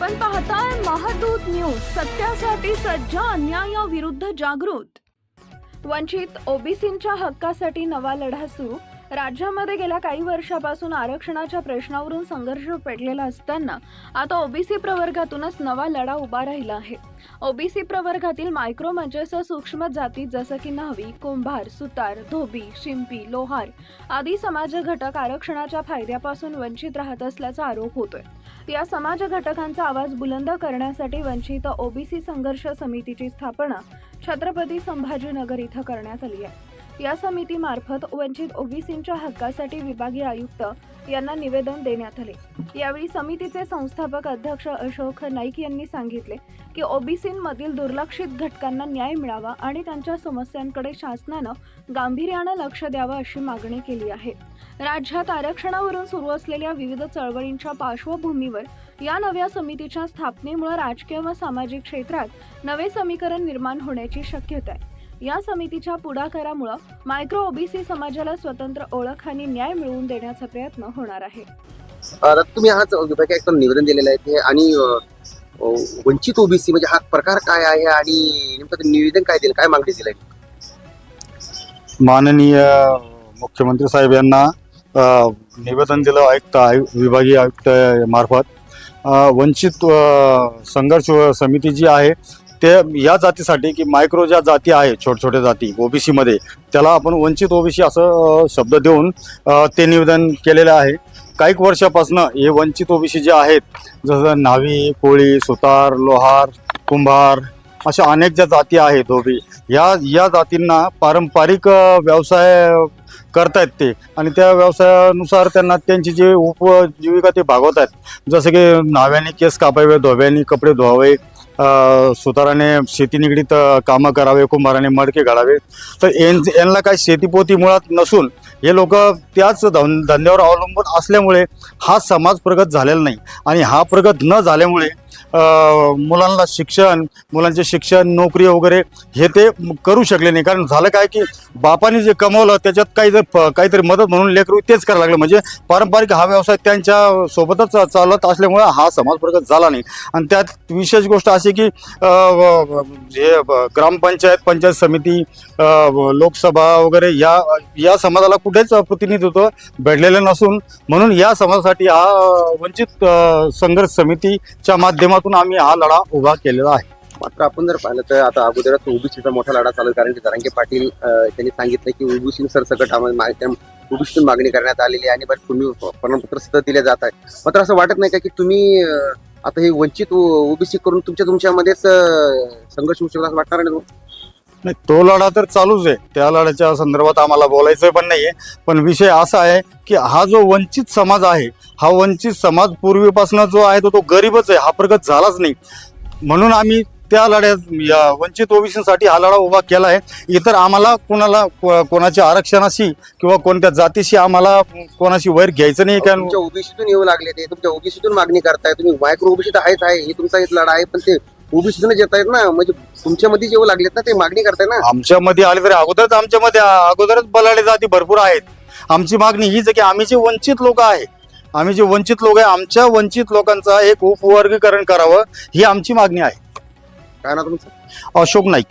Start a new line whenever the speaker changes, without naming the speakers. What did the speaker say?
आपण पाहताय महादूत न्यूज सत्यासाठी सज्ज अन्यायाविरुद्ध जागृत. वंचित ओबीसींच्या हक्कासाठी नवा लढा सुरू राज्यामध्ये गेल्या काही वर्षापासून आरक्षणाच्या प्रश्नावरून संघर्ष पेटलेला असताना आता ओबीसी प्रवर्गातूनच नवा लढा उभा राहिला आहे. ओबीसी प्रवर्गातील मायक्रो म्हणजेच सूक्ष्म जाती जसं की न्हावी कुंभार सुतार धोबी शिंपी लोहार आदी समाज घटक आरक्षणाच्या फायद्यापासून वंचित राहत असल्याचा आरोप होतोय. या समाज घटकांचा आवाज बुलंद करण्यासाठी वंचित ओबीसी संघर्ष समितीची स्थापना छत्रपती संभाजीनगर इथं करण्यात आली आहे. या समितीमार्फत वंचित ओबीसींच्या हक्कासाठी विभागीय आयुक्त यांना निवेदन देण्यात आले. यावेळी समितीचे संस्थापक अध्यक्ष अशोक नाईक यांनी सांगितले की ओबीसींमधील दुर्लक्षित घटकांना न्याय मिळावा आणि त्यांच्या समस्यांकडे शासनानं गांभीर्यानं लक्ष द्यावं अशी मागणी केली आहे. राज्यात आरक्षणावरून सुरू असलेल्या विविध चळवळींच्या पार्श्वभूमीवर या नव्या समितीच्या स्थापनेमुळे राजकीय व सामाजिक क्षेत्रात नवे समीकरण निर्माण होण्याची शक्यता आहे. या समितीच्या पुढाकारामुळे मायक्रो ओबीसी समाजाला स्वतंत्र ओळख आणि न्याय मिळवून देण्याचा प्रयत्न होणार आहे.
तुम्ही हाच विभाग एक निवेदन दिलेलं आहे ते आणि वंचित ओबीसी म्हणजे हा प्रकार काय आहे आणि नेमकं निवेदन काय दिलं काय मागणी दिलंय
माननीय मुख्यमंत्री साहेब यांना निवेदन दिलं आयुक्त आयु विभागीय आयुक्त मार्फत. वंचित संघर्ष समिती जी आहे ते या जातीसाठी की मायक्रो ज्या जाती आहे छोट छोट्या जाती ओबीसीमध्ये त्याला आपण वंचित ओबीसी असं शब्द देऊन ते निवेदन केलेलं आहे. काही वर्षापासून हे वंचित ओबीसी जे आहेत जसं न्हावी कोळी सुतार लोहार कुंभार अशा अनेक ज्या जाती आहेत ओबी या या जातींना पारंपरिक व्यवसाय करतायत ते. आणि त्या व्यवसायानुसार त्यांना त्यांची जी उपजीविका ते भागवत आहेत जसं की न्हाव्याने केस कापावे धोब्याने कपडे धुवावे सुताराने शेती निगडीत कामं करावे कुंभाराने मडके घालावे. तर एन यांना काही शेतीपोती मुळात नसून हे लोक त्याच धन धंद्यावर अवलंबून असल्यामुळे हा समाज प्रगत झालेला नाही. आणि हा प्रगत न झाल्यामुळे मुलांना शिक्षण मुलांचे शिक्षण नोकरी वगैरे हे ते करू शकले नाही. कारण झालं काय की बापाने जे कमवलं त्याच्यात काही जर प- काहीतरी मदत म्हणून लेकरू तेच करायला लागलं. म्हणजे पारंपरिक हा व्यवसाय त्यांच्या सोबतच चालत असल्यामुळे हा समाज प्रगत झाला नाही. आणि त्यात विशेष गोष्ट अशी की हे ग्रामपंचायत पंचायत समिती लोकसभा वगैरे या या समाजाला कुठेच प्रतिनिधित्व भेटलेलं नसून म्हणून या समाजासाठी हा वंचित संघर्ष समितीच्या माध्यमातून आम्ही हा लढा उभा केलेला आहे.
मात्र आपण जर पाहिलं तर आता अगोदरच ओबीसीचा मोठा लढा चालू आहे कारण की जरांगे पाटील त्यांनी सांगितलं की ओबीसी सरसकट ओबीसीतून मागणी करण्यात आलेली आहे आणि बरं तुम्ही प्रमाणपत्र सुद्धा दिले जात आहे. मात्र असं वाटत नाही का की तुम्ही आता हे वंचित ओबीसी करून तुमच्या तुमच्यामध्येच संघर्ष होऊ शकला असं वाटणार नाही
नाही तो लढा तर चालूच आहे. त्या लढ्याच्या संदर्भात आम्हाला बोलायचं पण नाही आहे पण विषय असा आहे की हा जो वंचित समाज आहे हा वंचित समाज पूर्वीपासून जो आहे तो तो गरीबच आहे हा प्रगत झालाच नाही. म्हणून आम्ही त्या लढ्यात या वंचित ओबीसीसाठी हा लढा उभा केला आहे इतर आम्हाला कोणाला कोणाच्या आरक्षणाशी किंवा कोणत्या जातीशी आम्हाला कोणाशी वैर घ्यायचं नाही कारण
ओबीसीतून येऊ लागले ते. तुमच्या ओबीसीतून मागणी करताय. तुम्ही मायक्रो ओबीसी तर आहेच आहे हे तुमचा एक लढा आहे पण ते ओबीसीतूनच येत आहेत ना म्हणजे तुमच्यामध्ये येऊ लागलेत ना ते मागणी करताय ना?
आमच्यामध्ये आले तरी अगोदरच आमच्यामध्ये अगोदरच बलाढ्य जाती भरपूर आहेत. आमची मागणी हीच आहे की आम्ही जे वंचित लोक आहे आम्ही जे वंचित लोक आहे आमच्या वंचित लोकांचा एक उपवर्गीकरण करावं ही आमची मागणी आहे.
काय ना तुमचं?
अशोक नाईक.